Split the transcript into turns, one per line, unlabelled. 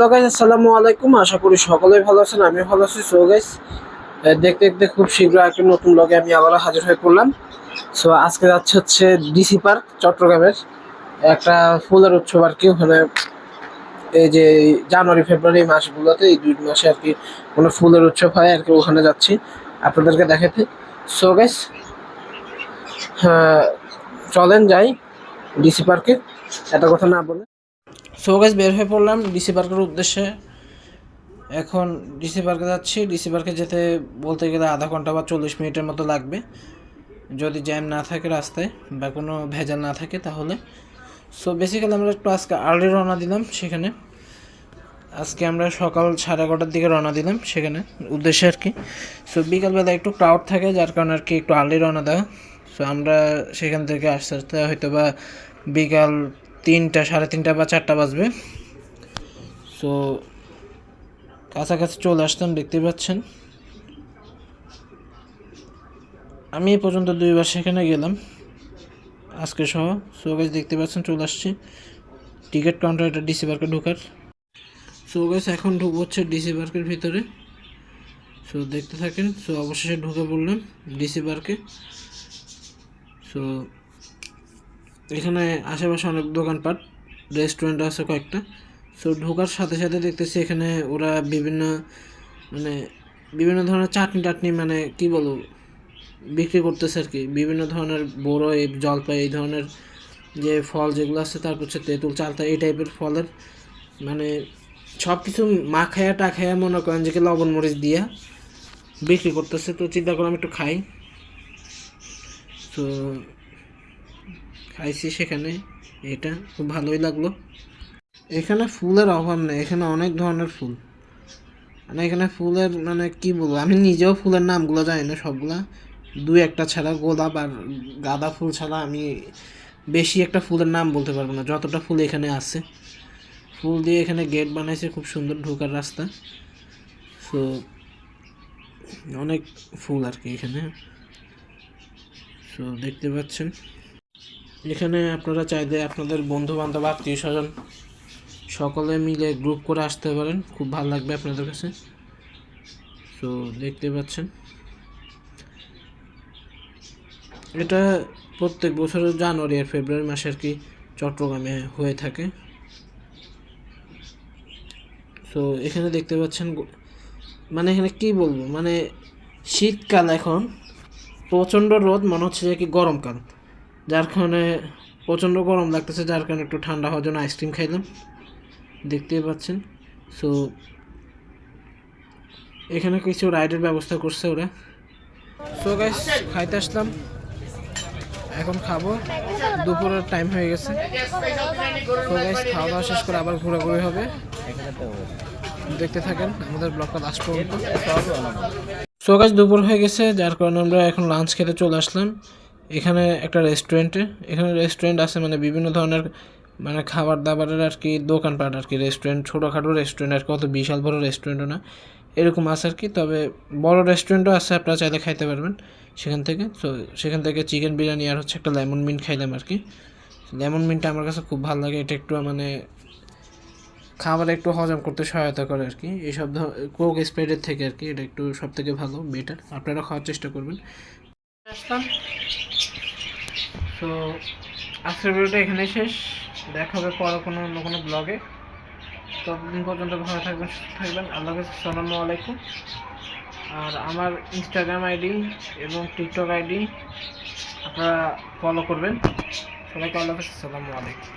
Hello guys আসসালামু আলাইকুম। আশা করি সকলেই ভালো আছেন আমি ভালো আছি। সো গাইস দেখতে দেখতে খুব শীঘ্র একটা নতুন ব্লগে আমি আবারও হাজির হয়ে পড়লাম। সো আজকে যাচ্ছে হচ্ছে ডিসি পার্ক চট্টগ্রামের একটা ফুলের উৎসব আর কি। ওখানে এই যে জানুয়ারি, ফেব্রুয়ারি মাসগুলোতে এই দুই মাসে আর কি কোনো ফুলের উৎসব হয় আর কি ওখানে যাচ্ছি আপনাদেরকে দেখাতে। সো গাইস হ্যাঁ চলেন যাই ডিসি পার্কে এত কথা না বলে। সো গাইস বের হয়ে পড়লাম ডিসি পার্কের উদ্দেশ্যে। এখন ডিসি পার্কে যাচ্ছি। ডিসি পার্কে যেতে বলতে গেলে আধা ঘণ্টা বা চল্লিশ মিনিটের মতো লাগবে। যদি জ্যাম না থাকে রাস্তায় বা কোনো ভেজাল না থাকে তাহলে। সো বেসিক্যালি আমরা একটু আজকে আর্লি রওনা দিলাম সেখানে। আজকে আমরা সকাল সাড়ে এগারোটার দিকে রওনা দিলাম সেখানে উদ্দেশ্যে আর কি। সো বিকালবেলা একটু ক্রাউড থাকে, যার কারণে আর কি একটু আর্লি রওনা দেওয়া। সো আমরা সেখান থেকে আস্তে আস্তে হয়তো বা বিকাল তিনটা, সাড়ে তিনটা বা চারটা বাজবে। সো কাছাকাছি চলে আসতাম, দেখতে পাচ্ছেন। আমি এ পর্যন্ত দুইবার সেখানে গেলাম, আজকে সহ। সো গাছ দেখতে পাচ্ছেন, চলে আসছি। টিকিট কাউন্টার এটা ডিসি পার্কে ঢোকার। সো গাছ এখন ঢুকবো হচ্ছে ডিসি পার্কের ভিতরে। সো দেখতে থাকেন। সো অবশেষে ঢুকে পড়লাম ডিসি পার্কে সো এখানে আশেপাশে অনেক দোকানপাট, রেস্টুরেন্ট আছে কয়েকটা। সো ঢোকার সাথে সাথে দেখতেছি এখানে ওরা বিভিন্ন মানে বিভিন্ন ধরনের চাটনি টাটনি মানে কি বলব, বিক্রি করতেছে আর কি। বিভিন্ন ধরনের বড় এই জলপাই, এই ধরনের যে ফল যেগুলো আছে, তারপর হচ্ছে তেঁতুল, চালতা, এই টাইপের ফলের মানে সব কিছু মাখায়া টাখায়া মনে করেন যে লবণ মরিচ দিয়া বিক্রি করতেছে। তো চিন্তা করলাম একটু খাই। তো খাইছি সেখানে। এটা খুব ভালোই লাগল। এখানে ফুলের অভাব নেই। এখানে অনেক ধরনের ফুল। মানে এখানে ফুলের মানে কি বলব, আমি নিজেও ফুলের নামগুলো জানি না সবগুলা। দুই একটা ছাড়া, গোলাপ আর গাঁদা ফুল ছাড়া আমি বেশি একটা ফুলের নাম বলতে পারব না। যতটা ফুল এখানে আছে। ফুল দিয়ে এখানে গেট বানাইছে খুব সুন্দর ঢোকার রাস্তা। সো অনেক ফুল আর কি এখানে। সো দেখতে পাচ্ছেন। এখানে আপনারা চাইলে আপনাদের বন্ধু বান্ধব আত্মীয় স্বজন সকলে মিলে গ্রুপ করে আসতে পারেন। খুব ভালো লাগবে আপনাদের কাছে। তো দেখতে পাচ্ছেন। এটা প্রত্যেক বছরের জানুয়ারি আর ফেব্রুয়ারি মাসে আর কি চট্টগ্রামে হয়ে থাকে। তো এখানে দেখতে পাচ্ছেন মানে এখানে কি বলব? মানে শীতকাল এখন, প্রচণ্ড রোদ, মনে হচ্ছে যে কি গরমকাল। যার কারণে প্রচণ্ড গরম লাগতেছে, যার কারণে একটু ঠান্ডা হওয়ার জন্য আইসক্রিম খাইলাম। দেখতেই পাচ্ছেন। সো এখানে কিছু রাইডের ব্যবস্থা করছে ওরা। সো গাইস খাইতে আসলাম। এখন খাব। দুপুরের টাইম হয়ে গেছে। সো গাইস খাওয়া দাওয়া শেষ করে আবার ঘোরাঘুরি হবে। দেখতে থাকেন, আমাদের ব্লগটা লাস্ট পর্যন্ত। সো গাইস দুপুর হয়ে গেছে। যার কারণে আমরা এখন লাঞ্চ খেতে চলে আসলাম। এখানে একটা রেস্টুরেন্টে এখানে রেস্টুরেন্ট আছে মানে বিভিন্ন ধরনের মানে খাবার দাবারের আর কি দোকানপাট আর কি। রেস্টুরেন্ট ছোটোখাটো রেস্টুরেন্ট আর কি, অত বিশাল বড় রেস্টুরেন্টও না। এরকম আছে আর কি, তবে বড় রেস্টুরেন্টও আছে, আপনারা চাইলে খাইতে পারবেন সেখান থেকে। তো সেখান থেকে চিকেন বিরিয়ানি আর হচ্ছে একটা লেমন মিন্ট খাইলাম আর কি। লেমন মিন্টটা আমার কাছে খুব ভালো লাগে, এটা একটু মানে খাবার একটু হজম করতে সহায়তা করে আর কি। এইসব কোক স্প্রেডের থেকে আর কি, এটা একটু সব থেকে ভালো বেটার আপনারা খাওয়ার চেষ্টা করবেন। তো আজকের ভিডিওটা এখানে শেষ। দেখা হবে পরে কোনো অন্য কোনো ব্লগে ততদিন পর্যন্ত ভালো থাকবেন, সুস্থ থাকবেন। আল্লাহ আসসালামু আলাইকুম। আর আমার ইনস্টাগ্রাম আইডি এবং টিকটক আইডি আপনারা ফলো করবেন। সবাইকে আল্লাহ আসসালামু আলাইকুম।